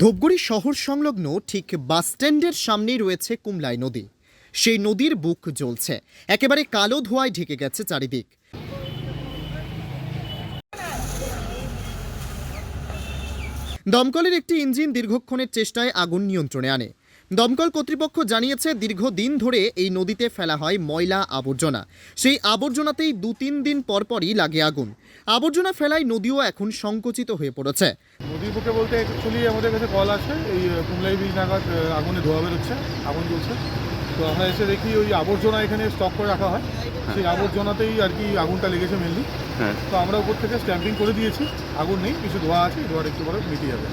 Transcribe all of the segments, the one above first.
ধূপগুড়ি শহর সংলগ্ন ঠিক বাসস্ট্যান্ডের সামনেই রয়েছে কুমলাই নদী। সেই নদীর বুক জ্বলছে। একেবারে কালো ধোঁয়ায় ঢেকে গেছে চারিদিক। দমকলের একটি ইঞ্জিন দীর্ঘক্ষণের চেষ্টায় আগুন নিয়ন্ত্রণে আনে। দমকল কর্তৃপক্ষ জানিয়েছে দীর্ঘদিন ধরে এই নদীতে ফেলা হয় ময়লা আবর্জনা। সেই আবর্জনাতেই দু তিন দিন পরপরই লাগে আগুন। আবর্জনা ফেলায় নদীও এখন সংকুচিত হয়ে পড়েছে। নদীর বুকে বলতে অ্যাকচুয়ালি আমাদের কাছে কল আছে এই কুমলাই ব্রিজ নাগাদ আগুনে ধোয়া বেরোচ্ছে আগুন জ্বলছে। তো আমরা এসে দেখি ওই আবর্জনা এখানে স্টক করে রাখা হয়। সেই আবর্জনাতেই আর কি আগুনটা লেগেছে মেনলি হ্যাঁ। তো আমরা উপর থেকে স্ট্যাম্পিং করে দিয়েছি আগুন নেই কিছু ধোয়া আছে ধোয়ার একটু পরে মিটে যাবে।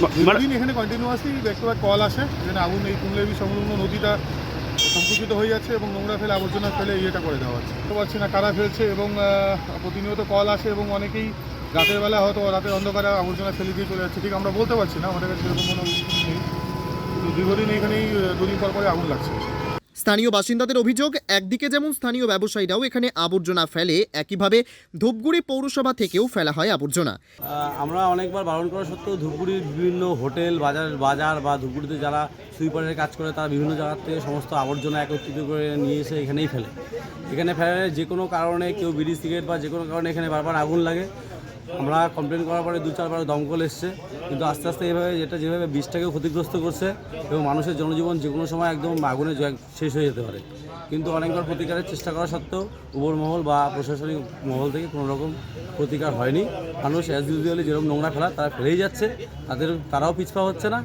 মানে দীর্ঘদিন এখানে continuously back to back call আসে, যেখানে আগুন এই কুমলেবি সংলগ্ন নদীটা সংকুচিত হয়ে যাচ্ছে এবং নোংরা ফেলে, আবর্জনা ফেলে ইয়েটা করে দেওয়া হচ্ছে। বুঝতে পারছি না কারা ফেলছে এবং প্রতিনিয়ত কল আসে এবং অনেকেই রাতের বেলা হয়তো রাতের অন্ধকারে আবর্জনা ফেলে দিয়ে চলে যাচ্ছে। ঠিক, আমরা বলতে পারছি না, আমাদের কাছে এরকম কোনো নেই। দীর্ঘদিন এখানেই দুদিন পর পরে আগুন লাগছে। স্থানীয় বাসিন্দাদের অভিযোগ, একদিকে যেমন স্থানীয় ব্যবসায়ীরাও এখানে আবর্জনা ফেলে, একইভাবে ধূপগুড়ি পৌরসভা থেকেও ফেলা হয় আবর্জনা। আমরা অনেকবার বারণ করা সত্ত্বেও ধূপগুড়ির বিভিন্ন হোটেল, বাজার বাজার বা ধূপগুড়িতে যারা সুইপারের কাজ করে, তারা বিভিন্ন জায়গার থেকে সমস্ত আবর্জনা একত্রিত করে নিয়ে এসে এখানেই ফেলে। এখানে ফেলে যে কোনো কারণে কেউ বিড়ি, সিগারেট বা যে কোনো কারণে এখানে বারবার আগুন লাগে। আমরা কমপ্লেন করার পরে দু চারবার দমকল এসছে। কিন্তু আস্তে আস্তে এভাবে যেটা যেভাবে বিষটাকেও ক্ষতিগ্রস্ত করছে এবং মানুষের জনজীবন যে কোনো সময় একদম আগুনে শেষ হয়ে যেতে পারে। কিন্তু অনেকবার প্রতিকারের চেষ্টা করা সত্ত্বেও উপর মহল বা প্রশাসনিক মহল থেকে কোনো রকম প্রতিকার হয়নি। মানুষ অ্যাজ ইউজুয়ালি যেরকম নোংরা ফেলা, তারা ফেলেই যাচ্ছে। তাদের তারাও পিছপা হচ্ছে না।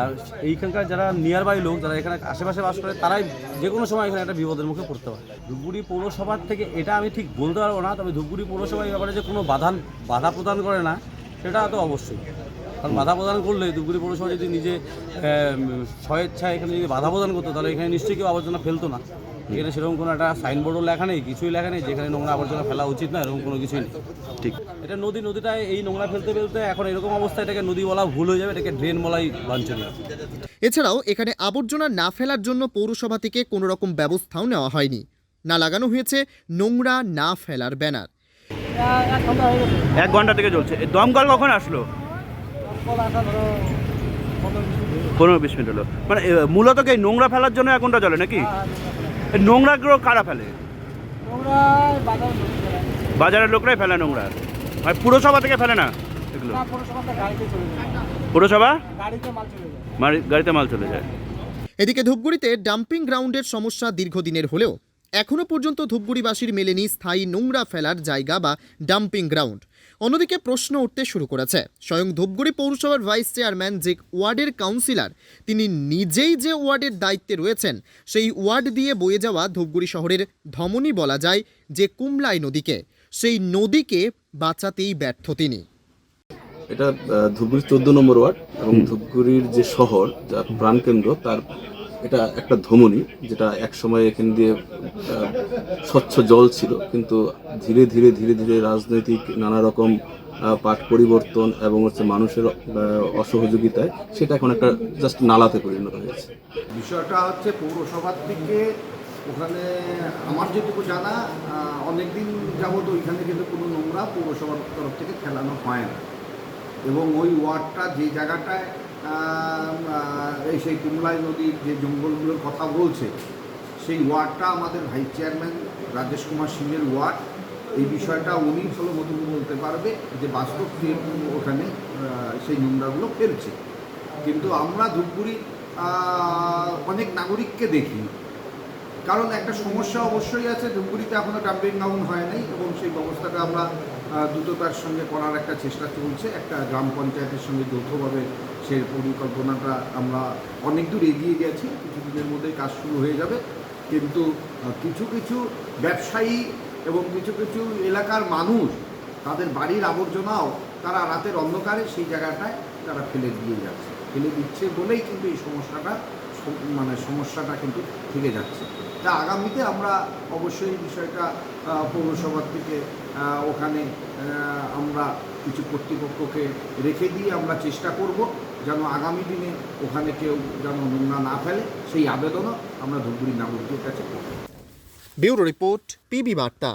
আর এইখানকার যারা নিয়ার বাই লোক, যারা এখানে আশেপাশে বাস করে, তারাই যে কোনো সময় এখানে একটা বিপদের মুখে পড়তে পারে। ধূপগুড়ি পৌরসভার থেকে এটা আমি ঠিক বলতে পারব না, তবে ধূপগুড়ি পৌরসভা এই ব্যাপারে যে কোনো বাধা বাধা প্রদান করে না, সেটা তো অবশ্যই। কারণ বাধা প্রদান করলে ধূপগুড়ি পৌরসভা যদি নিজে স্বেচ্ছায় এখানে যদি বাধা প্রদান করতো, তাহলে এখানে নিশ্চয়ই কেউ আবর্জনা ফেলতো না। এখানে সেরকম কোনো একটা সাইনবোর্ডও লেখা নেই কিছুই লেখা নেই যেখানে নোংরা আবর্জনা ফেলা উচিত না এরকম কোনো কিছুই নেই। ঠিক। এটা নদী নদীটায় এই নোংরা ফেলতে ফেলতে এখন এরকম অবস্থা এটাকে নদী বলা ভুল হয়ে যাবে এটাকে ড্রেন বলাই বাঞ্ছনীয়। এছাড়াও এখানে আবর্জনা না ফেলার জন্য পৌরসভা থেকে কোনো রকম ব্যবস্থাও নেওয়া হয়নি। না লাগানো হয়েছে নোংরা না ফেলার ব্যানার। এক ঘণ্টা থেকে চলছে দমকল কখন আসলো? পনেরো বিশ মিনিট হলো। মানে মূলত কি এই নোংরা ফেলার জন্য এখনটা চলে নাকি? নোংরাগুলো কারা ফেলে? বাজারের লোকরাই ফেলে নোংরা। মানে পুরসভা থেকে ফেলে না এগুলো? পুরসভা গাড়িতে মাল চলে যায়। এদিকে ধূপগুড়িতে ডাম্পিং গ্রাউন্ডের সমস্যা দীর্ঘদিনের হলেও এখনও পর্যন্ত ধূপগুড়িবাসীর মেলেনি স্থায়ী নোংরা ফেলার জায়গা বা ডাম্পিং গ্রাউন্ড। অন্যদিকে প্রশ্ন উঠতে শুরু করেছে। স্বয়ং ধূপগুড়ি পৌরসভার ভাইস চেয়ারম্যান যে ওয়ার্ডের কাউন্সিলর তিনি নিজেই যে ওয়ার্ডের দায়িত্বে রয়েছেন সেই ওয়ার্ড দিয়ে বয়ে যাওয়া ধূপগুড়ি শহরের ধমনী বলা যায় যে কুমলাই নদীকে। সেই নদীকে বাঁচাতেই ব্যর্থ তিনি। এটা আহ, ধূপগুড়ির চোদ্দ নম্বর ওয়ার্ড এবং ধূপগুড়ির যে শহর যার প্রাণকেন্দ্র তার এটা একটা ধমনী যেটা একসময় এখান দিয়ে স্বচ্ছ জল ছিল, কিন্তু ধীরে ধীরে ধীরে ধীরে রাজনৈতিক নানা রকম পাঠ পরিবর্তন এবং হচ্ছে মানুষের অসহযোগিতায় সেটা এখন একটা জাস্ট নালাতে পরিণত হয়েছে। বিষয়টা হচ্ছে পৌরসভার থেকে ওখানে আমার যেটুকু জানা অনেক দিন যাবত ওইখানে কিন্তু কোনো নোংরা পৌরসভার তরফ থেকে ফেলানো হয় না। এবং ওই ওয়ার্ডটা, যে জায়গাটায় এই সেই কুমলাই নদীর যে জঙ্গলগুলোর কথা বলছে, সেই ওয়ার্ডটা আমাদের ভাইস চেয়ারম্যান রাজেশ কুমার সিংয়ের ওয়ার্ড। এই বিষয়টা উনি ভালো মতো বলতে পারবে যে বাস্তব ওখানে সেই নোংরাগুলো ফেলছে। কিন্তু আমরা ধূপগুড়ি অনেক নাগরিককে দেখি। কারণ একটা সমস্যা অবশ্যই আছে, ধূপগুড়িতে এখনও ডাম্পিং গ্রাউন্ড হয় নাই এবং সেই ব্যবস্থাটা আমরা দ্রুততার সঙ্গে করার একটা চেষ্টা চলছে। একটা গ্রাম পঞ্চায়েতের সঙ্গে যৌথভাবে সেই পরিকল্পনাটা আমরা অনেক দূর এগিয়ে গেছি, কিছুদিনের মধ্যেই কাজ শুরু হয়ে যাবে। কিন্তু কিছু কিছু ব্যবসায়ী এবং কিছু কিছু এলাকার মানুষ, তাদের বাড়ির আবর্জনাও তারা রাতের অন্ধকারে সেই জায়গাটায় তারা ফেলে দিয়ে যাচ্ছে। ফেলে দিচ্ছে বলেই কিন্তু এই সমস্যাটা মানে সমস্যাটা কিন্তু থেকে যাচ্ছে। তা আগামীতে আমরা অবশ্যই বিষয়টা পৌরসভার থেকে ওখানে আমরা কিছু কর্তৃপক্ষকে রেখে দিয়ে আমরা চেষ্টা করব যেন আগামী দিনে ওখানে কেউ যেন নোংরা না ফেলে। সেই আবেদনও আমরা ধূপগুড়ি নাগরিকের কাছে করব। ব্যুরো রিপোর্ট, পিবি বার্তা।